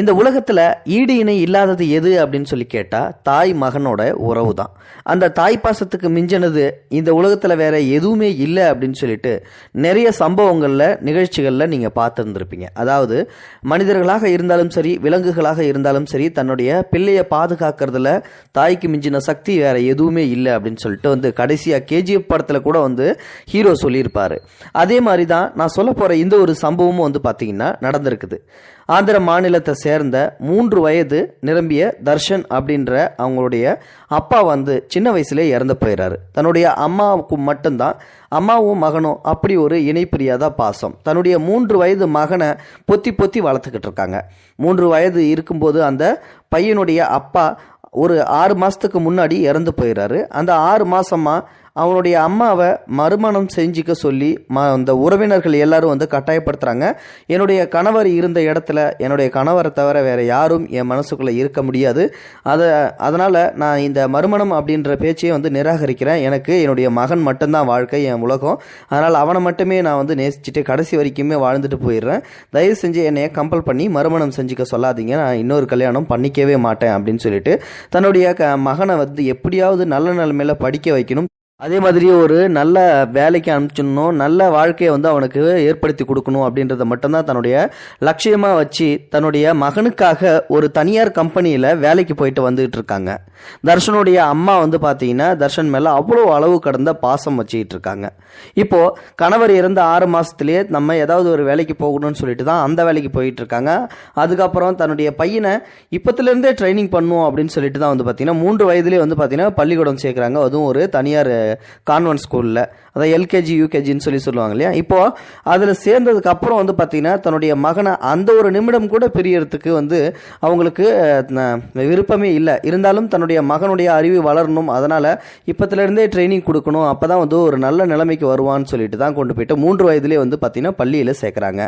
இந்த உலகத்தில் ஈடு இணை இல்லாதது எது அப்படின்னு சொல்லி கேட்டால் தாய் மகனோட உறவு தான் அந்த தாய் பாசத்துக்கு மிஞ்சினது இந்த உலகத்தில் வேற எதுவுமே இல்லை அப்படின்னு சொல்லிட்டு நிறைய சம்பவங்களில் நிகழ்ச்சிகளில் நீங்கள் பார்த்துருந்துருப்பீங்க. அதாவது மனிதர்களாக இருந்தாலும் சரி விலங்குகளாக இருந்தாலும் சரி தன்னுடைய பிள்ளையை பாதுகாக்கிறதுல தாய்க்கு மிஞ்சின சக்தி வேற எதுவுமே இல்லை அப்படின்னு சொல்லிட்டு வந்து கடைசியாக கேஜிஎஃப் படத்தில் கூட வந்து ஹீரோ சொல்லியிருப்பாரு. அதே மாதிரி தான் நான் சொல்ல போகிற இந்த ஒரு சம்பவமும் வந்து பார்த்தீங்கன்னா நடந்திருக்குது. ஆந்திர மாநிலத்தை சேர்ந்த மூன்று வயது நிரம்பிய தர்ஷன் அப்படின்ற அவங்களுடைய அப்பா வந்து சின்ன வயசுலேயே இறந்து போயிடுறாரு தன்னுடைய அம்மாவுக்கு மட்டும்தான் அம்மாவும் மகனும் அப்படி ஒரு இணைப்பிரியாத பாசம். தன்னுடைய மூன்று வயது மகனை பொத்தி பொத்தி வளர்த்துக்கிட்டு இருக்காங்க. மூன்று வயது இருக்கும்போது அந்த பையனுடைய அப்பா ஒரு ஆறு மாதத்துக்கு முன்னாடி இறந்து போயிடுறாரு அந்த ஆறு மாதமாக அவனுடைய அம்மாவை மறுமணம் செஞ்சுக்க சொல்லி ம அந்த உறவினர்கள் எல்லாரும் வந்து கட்டாயப்படுத்துகிறாங்க என்னுடைய கணவர் இருந்த இடத்துல என்னுடைய கணவரை தவிர வேறு யாரும் என் மனசுக்குள்ளே இருக்க முடியாது. அதை அதனால் நான் இந்த மறுமணம் அப்படின்ற பேச்சையே வந்து நிராகரிக்கிறேன். எனக்கு என்னுடைய மகன் மட்டும்தான் வாழ்க்கை என் உலகம். அதனால் அவனை மட்டுமே நான் வந்து நேசிச்சுட்டு கடைசி வரைக்குமே வாழ்ந்துட்டு போயிடுறேன். தயவு செஞ்சு என்னைய கம்பல் பண்ணி மறுமணம் செஞ்சுக்க சொல்லாதீங்க. நான் இன்னொரு கல்யாணம் பண்ணிக்கவே மாட்டேன் அப்படின்னு சொல்லிட்டு தன்னுடைய க மகனை வந்து எப்படியாவது நல்ல நிலைமையில் படிக்க வைக்கணும். அதே மாதிரி ஒரு நல்ல வேலைக்கு அனுப்பிச்சிடணும் நல்ல வாழ்க்கையை வந்து அவனுக்கு ஏற்படுத்தி கொடுக்கணும் அப்படின்றத மட்டும்தான் தன்னுடைய லட்சியமாக வச்சு தன்னுடைய மகனுக்காக ஒரு தனியார் கம்பெனியில் வேலைக்கு போயிட்டு வந்துகிட்டு இருக்காங்க. தர்ஷனுடைய அம்மா வந்து பார்த்தீங்கன்னா தர்ஷன் மேலே அவ்வளோ அளவு கடந்த பாசம் வச்சுக்கிட்டு இருக்காங்க. இப்போது கணவர் இறந்த ஆறு மாதத்துலேயே நம்ம ஏதாவது ஒரு வேலைக்கு போகணும்னு சொல்லிட்டு தான் அந்த வேலைக்கு போயிட்டு இருக்காங்க. அதுக்கப்புறம் தன்னுடைய பையனை இப்போத்துலேருந்தே ட்ரைனிங் பண்ணும் அப்படின்னு சொல்லிட்டு தான் வந்து பார்த்தீங்கன்னா மூன்று வயதுலேயே வந்து பார்த்தீங்கன்னா பள்ளிக்கூடம் சேர்க்குறாங்க. அதுவும் ஒரு தனியார் கான்வென்ட் ஸ்கூலில். அதான் எல்கேஜி யூகேஜின்னு சொல்லி சொல்லுவாங்க இல்லையா? இப்போது அதில் சேர்ந்ததுக்கு அப்புறம் வந்து பார்த்தீங்கன்னா தன்னுடைய மகனை அந்த ஒரு நிமிடம் கூட பிரியறதுக்கு வந்து அவங்களுக்கு விருப்பமே இல்லை. இருந்தாலும் தன்னுடைய மகனுடைய அறிவு வளரணும். அதனால் இப்போத்துலேருந்தே ட்ரைனிங் கொடுக்கணும். அப்போ தான் வந்து ஒரு நல்ல நிலைமைக்கு வருவான்னு சொல்லிட்டு தான் கொண்டு போயிட்டு மூன்று வயதுலேயே வந்து பார்த்தீங்கன்னா பள்ளியில் சேர்க்குறாங்க.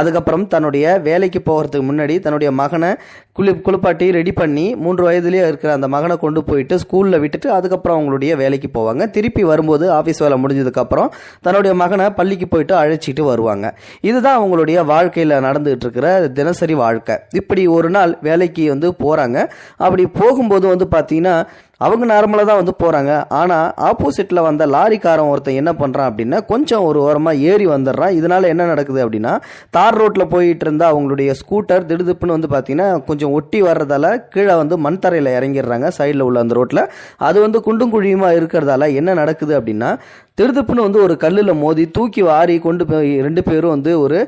அதுக்கப்புறம் தன்னுடைய வேலைக்கு போகிறதுக்கு முன்னாடி தன்னுடைய மகனை குளி குளிப்பாட்டி ரெடி பண்ணி மூன்று வயதுலேயே இருக்கிற அந்த மகனை கொண்டு போயிட்டு ஸ்கூலில் விட்டுட்டு அதுக்கப்புறம் அவங்களுடைய வேலைக்கு போவாங்க. திருப்பி வரும்போது ஆஃபீஸ் வேலை முடிஞ்சதுக்கப்புறம் தன்னுடைய மகனை பள்ளிக்கு போயிட்டு அழைச்சிட்டு வருவாங்க. இதுதான் அவங்களுடைய வாழ்க்கையில் நடந்துகிட்டு இருக்கிற தினசரி வாழ்க்கை. இப்படி ஒரு நாள் வேலைக்கு வந்து போகிறாங்க அப்படி போகும்போது வந்து பார்த்தீங்கன்னா அவங்க நார்மலாக தான் வந்து போகிறாங்க ஆனால் ஆப்போசிட்டில் வந்த லாரிக்காரன் ஒருத்தன் என்ன பண்ணுறான் அப்படின்னா கொஞ்சம் ஒரு ஓரமாக ஏறி வந்துடுறான். இதனால் என்ன நடக்குது அப்படின்னா தார் ரோட்டில் போயிட்டு இருந்த அவங்களுடைய ஸ்கூட்டர் திடுதிப்புன்னு வந்து பார்த்தீங்கன்னா கொஞ்சம் ஒட்டி வர்றதால கீழே வந்து மண் தரையில் இறங்கிடுறாங்க சைடில் உள்ள அந்த ரோட்டில் அது வந்து குண்டும் குழியுமாக இருக்கிறதால என்ன நடக்குது அப்படின்னா திருதுப்புன்னு வந்து ஒரு கல்லில் மோதி தூக்கி வாரி கொண்டு போய் ரெண்டு பேரும் வந்து ஒரு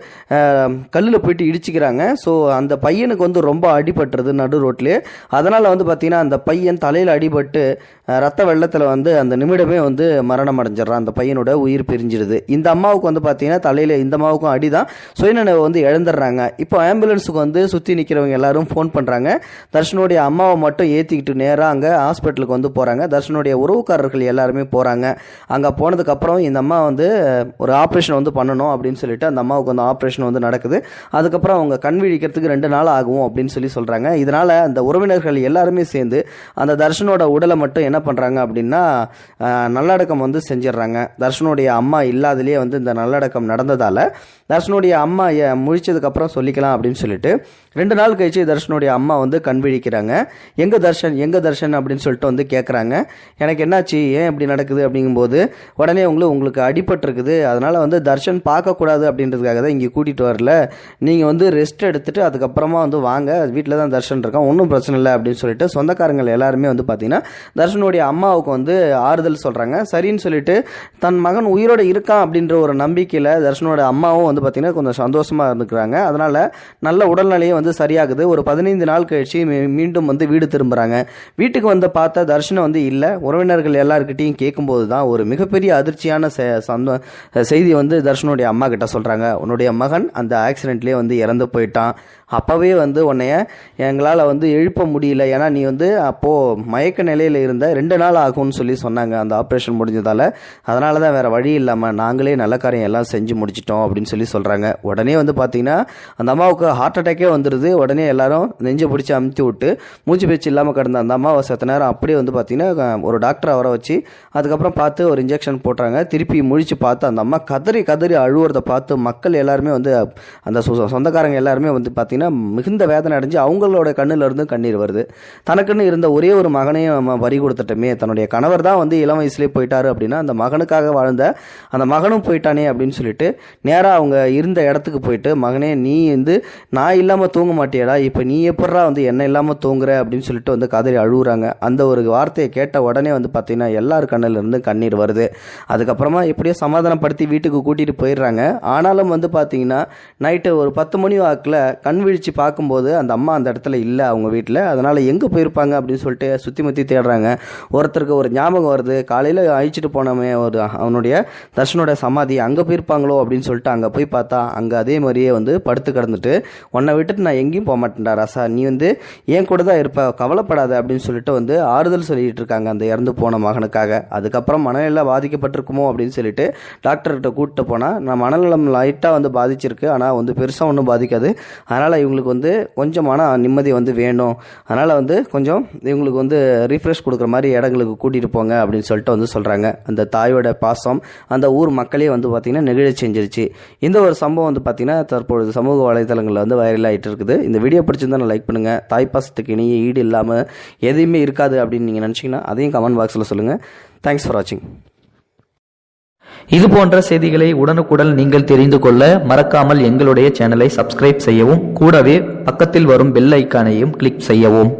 கல்லில் போயிட்டு இடிச்சுக்கிறாங்க. ஸோ அந்த பையனுக்கு வந்து ரொம்ப அடிபட்டுறது நடு ரோட்லேயே. அதனால் வந்து பார்த்தீங்கன்னா அந்த பையன் தலையில் அடிபட்டு ரத்த வெள்ளத்தில் வந்து அந்த நிமிடமே வந்து மரணம் அடைஞ்சிடறான். அந்த பையனோட உயிர் பிரிஞ்சிடுது. இந்த அம்மாவுக்கு வந்து பார்த்தீங்கன்னா தலையில் இந்த அம்மாவுக்கும் அடி தான் சுயநினைவை வந்து இழந்துடுறாங்க? இப்போ ஆம்புலன்ஸுக்கு வந்து சுற்றி நிற்கிறவங்க எல்லாரும் ஃபோன் பண்ணுறாங்க தர்ஷனுடைய அம்மாவை மட்டும் ஏற்றிக்கிட்டு நேராக அங்கே ஹாஸ்பிட்டலுக்கு வந்து போகிறாங்க தர்ஷனுடைய உறவுக்காரர்கள் எல்லாருமே போகிறாங்க அங்கே போனதுக்கப்புறம் இந்த அம்மா வந்து ஒரு ஆப்ரேஷன் வந்து பண்ணணும் அப்படின்னு சொல்லிட்டு அந்த அம்மாவுக்கு வந்து ஆப்ரேஷன் வந்து நடக்குது. அதுக்கப்புறம் அவங்க கண் விழிக்கிறதுக்கு ரெண்டு நாள் ஆகும் அப்படின்னு சொல்லி சொல்கிறாங்க இதனால் அந்த உறவினர்கள் எல்லாருமே சேர்ந்து அந்த தர்ஷனோட உடலை மட்டும் என்ன பண்ணுறாங்க அப்படின்னா நல்லடக்கம் வந்து செஞ்சிடுறாங்க. தர்ஷனுடைய அம்மா இல்லாதலேயே வந்து இந்த நல்லடக்கம் நடந்ததால் தர்ஷனுடைய அம்மா எ- முழிச்சதுக்கப்புறம் சொல்லிக்கலாம் அப்படின்னு சொல்லிட்டு ரெண்டு நாள் கழிச்சு தர்ஷனுடைய அம்மா வந்து கண் விழிக்கிறாங்க. எங்க தர்ஷன் எங்க தர்ஷன் அப்படின்னு சொல்லிட்டு வந்து கேட்குறாங்க எனக்கு என்னாச்சு? ஏன் இப்படி நடக்குது? அப்படிங்கும்போது உடனே உங்களுக்கு உங்களுக்கு அடிபட்டிருக்குது. அதனால வந்து தர்ஷன் பார்க்கக்கூடாது அப்படின்றதுக்காக தான் இங்கே கூட்டிகிட்டு வரல. நீங்கள் வந்து ரெஸ்ட் எடுத்துட்டு அதுக்கப்புறமா வந்து வாங்க. வீட்டில் தான் தர்ஷன் இருக்கான். ஒன்றும் பிரச்சனை இல்லை அப்படின்னு சொல்லிட்டு சொந்தக்காரங்கள் எல்லாருமே வந்து பார்த்தீங்கன்னா தர்ஷனுடைய அம்மாவுக்கு வந்து ஆறுதல் சொல்கிறாங்க சரின்னு சொல்லிட்டு தன் மகன் உயிரோடு இருக்கான் அப்படின்ற ஒரு நம்பிக்கையில் தர்ஷனோட அம்மாவும் வந்து பார்த்தீங்கன்னா கொஞ்சம் சந்தோஷமாக இருந்துக்கிறாங்க. அதனால் நல்ல உடல்நிலையை வந்து சரியாகுது. ஒரு பதினைந்து நாள் கழிச்சு மீண்டும் வந்து வீடு திரும்புகிறாங்க வீட்டுக்கு வந்து பார்த்தா தர்ஷனம் வந்து இல்லை. உறவினர்கள் எல்லாருக்கிட்டையும் கேட்கும்போது தான் ஒரு மிகப்பெரிய அதிர்ச்சியான செ செய்தி வந்து தர்ஷனுடைய அம்மா கிட்ட சொல்கிறாங்க உன்னுடைய மகன் அந்த ஆக்சிடெண்ட்லேயே வந்து இறந்து போயிட்டான். அப்போவே வந்து உன்னைய எங்களால் வந்து எழுப்ப முடியல. ஏன்னா நீ வந்து அப்போது மயக்க நிலையில் இருந்த ரெண்டு நாள் ஆகும்னு சொல்லி சொன்னாங்க. அந்த ஆப்ரேஷன் முடிஞ்சதால். அதனால தான் வேறு வழி இல்லாமல் நாங்களே நல்ல காரியம் எல்லாம் செஞ்சு முடிச்சிட்டோம் அப்படின்னு சொல்லி சொல்கிறாங்க உடனே வந்து பார்த்தீங்கன்னா அந்த அம்மாவுக்கு ஹார்ட் அட்டாக்கே வந்து வந்துடுது உடனே எல்லாரும் நெஞ்சை பிடிச்சி அமுத்தி விட்டு மூச்சு பேச்சு இல்லாமல் கிடந்த அந்த அம்மாவை சத்த நேரம் அப்படியே வந்து பார்த்தீங்கன்னா ஒரு டாக்டரை வர வச்சு அதுக்கப்புறம் பார்த்து ஒரு இன்ஜெக்ஷன் போடுறாங்க திருப்பி முழிச்சு பார்த்து அந்த அம்மா கதறி கதறி அழுவுறதை பார்த்து மக்கள் எல்லாருமே வந்து அந்த சொ- சொந்தக்காரங்க எல்லாருமே வந்து பார்த்தீங்கன்னா மிகுந்த வேதனை அடைஞ்சு அவங்களோட கண்ணிலிருந்து கண்ணீர் வருது. தனக்குன்னு இருந்த ஒரே ஒரு மகனையும் நம்ம வரி கொடுத்துட்டோமே. தன்னுடைய கணவர் தான் வந்து இளம் வயசுலேயே போயிட்டாரு அப்படின்னா அந்த மகனுக்காக வாழ்ந்த அந்த மகனும் போயிட்டானே அப்படின்னு சொல்லிட்டு நேராக அவங்க இருந்த இடத்துக்கு போயிட்டு மகனே நீ வந்து நான் இல்லாமல் தூங்க மாட்டியடா இப்போ நீ எப்படா வந்து என்ன இல்லாமல் தூங்குற அப்படின்னு சொல்லிட்டு வந்து கதறி அழுகுறாங்க அந்த ஒரு வார்த்தையை கேட்ட உடனே வந்து பார்த்தீங்கன்னா எல்லார் கண்ணிலிருந்து கண்ணீர் வருது. அதுக்கப்புறமா எப்படியோ சமாதானப்படுத்தி வீட்டுக்கு கூட்டிகிட்டு போயிடுறாங்க. ஆனாலும் வந்து பார்த்தீங்கன்னா நைட்டு ஒரு பத்து மணி வாக்கில் கண் விழிச்சு பார்க்கும்போது அந்த அம்மா அந்த இடத்துல இல்லை அவங்க வீட்டில். அதனால் எங்கே போயிருப்பாங்க அப்படின்னு சொல்லிட்டு சுற்றி முற்றி தேடுறாங்க. ஒருத்தருக்கு ஒரு ஞாபகம் வருது. காலையில் அழிச்சிட்டு போனவன் ஒரு அவனுடைய தர்ஷனோட சமாதி அங்கே போயிருப்பாங்களோ அப்படின்னு சொல்லிட்டு அங்கே போய் பார்த்தா அங்கே அதே மாதிரியே வந்து படுத்து கிடந்துட்டு உன்னை விட்டுட்டு நான் எங்கேயும் போக மாட்டேன்டா ராசா. நீ வந்து என் கூட தான் இருப்ப கவலைப்படாத அப்படின்னு சொல்லிட்டு வந்து ஆறுதல் சொல்லிட்டு இருக்காங்க அந்த இறந்து போன மகனுக்காக. அதுக்கப்புறம் மனநிலை பாதிக்கப்பட்டிருக்குமோ அப்படின்னு சொல்லிட்டு டாக்டர்கிட்ட கூப்பிட்டு போனால் நான் மனநலம் லைட்டாக வந்து பாதிச்சிருக்கு. ஆனால் வந்து பெருசாக ஒன்றும் பாதிக்காது. அதனால் இவங்களுக்கு வந்து கொஞ்சம் மன நிம்மதி வந்து வேணும். அதனால் வந்து கொஞ்சம் இவங்களுக்கு வந்து ரீஃப்ரெஷ் கொடுக்குற மாதிரி இடங்களுக்கு கூட்டிகிட்டு போங்க அப்படின்னு சொல்லிட்டு வந்து சொல்கிறாங்க அந்த தாயோட பாசம் அந்த ஊர் மக்களே வந்து பார்த்திங்கன்னா நெகிழ செஞ்சிருச்சு இந்த ஒரு சம்பவம் வந்து பார்த்திங்கன்னா தற்பொழுது சமூக வலைதளங்களில் வந்து வைரல் ஆகிட்டு இருக்குது. இந்த வீடியோ பிடிச்சிருந்தா லைக் பண்ணுங்கள் தாய்ப்பாசத்துக்கு இணைய ஈடு இல்லாமல் எதையுமே இருக்காது அப்படின்னு நீங்கள் நினச்சிங்கன்னா அதையும் கமெண்ட் பாக்ஸில் சொல்லுங்கள் தேங்க்ஸ் ஃபார் வாட்சிங் இது போன்ற செய்திகளை உடனுக்குடன் நீங்கள் தெரிந்து கொள்ள மறக்காமல் எங்களுடைய சேனலை சப்ஸ்கிரைப் செய்யவும் கூடவே பக்கத்தில் வரும் பெல் ஐக்கானையும் கிளிக் செய்யவும்.